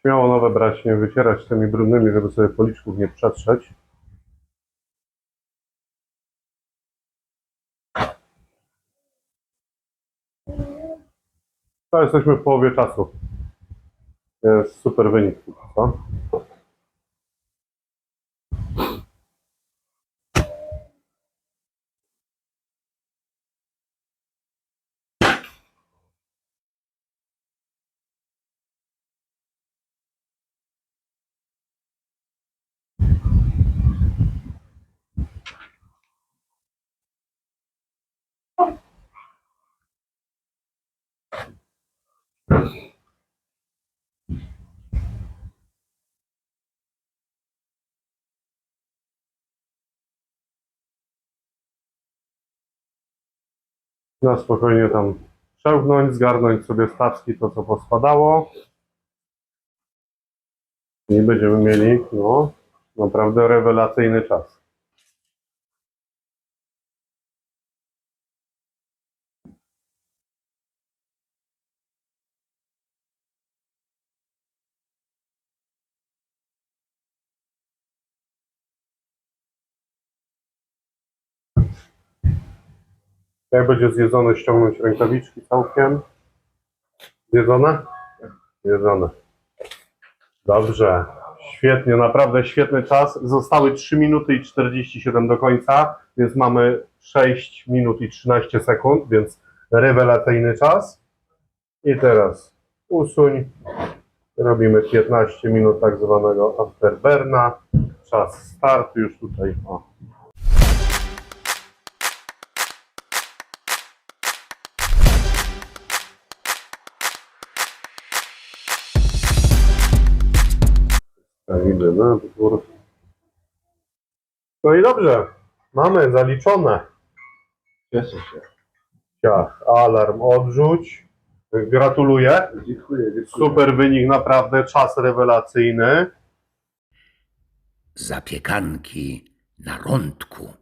Śmiało nowe brać, nie wycierać tymi brudnymi, żeby sobie policzków nie przetrzeć. To jesteśmy w połowie czasu. Jest super wynik. Co? Na spokojnie tam przełknąć, zgarnąć sobie stawki, to co pospadało. I będziemy mieli, no, naprawdę rewelacyjny czas. Jak będzie zjedzone, ściągnąć rękawiczki całkiem. Zjedzone? Zjedzone. Dobrze. Świetnie, naprawdę świetny czas. Zostały 3 minuty i 47 do końca, więc mamy 6 minut i 13 sekund, więc rewelacyjny czas. I teraz usuń. Robimy 15 minut tak zwanego afterburna. Czas startu już tutaj. O. idę na dwór. No i dobrze, mamy zaliczone. Cieszę się. Ciach, alarm odrzuć. Gratuluję. Dziękuję, dziękuję. Super wynik, naprawdę czas rewelacyjny. Zapiekanki na rądku.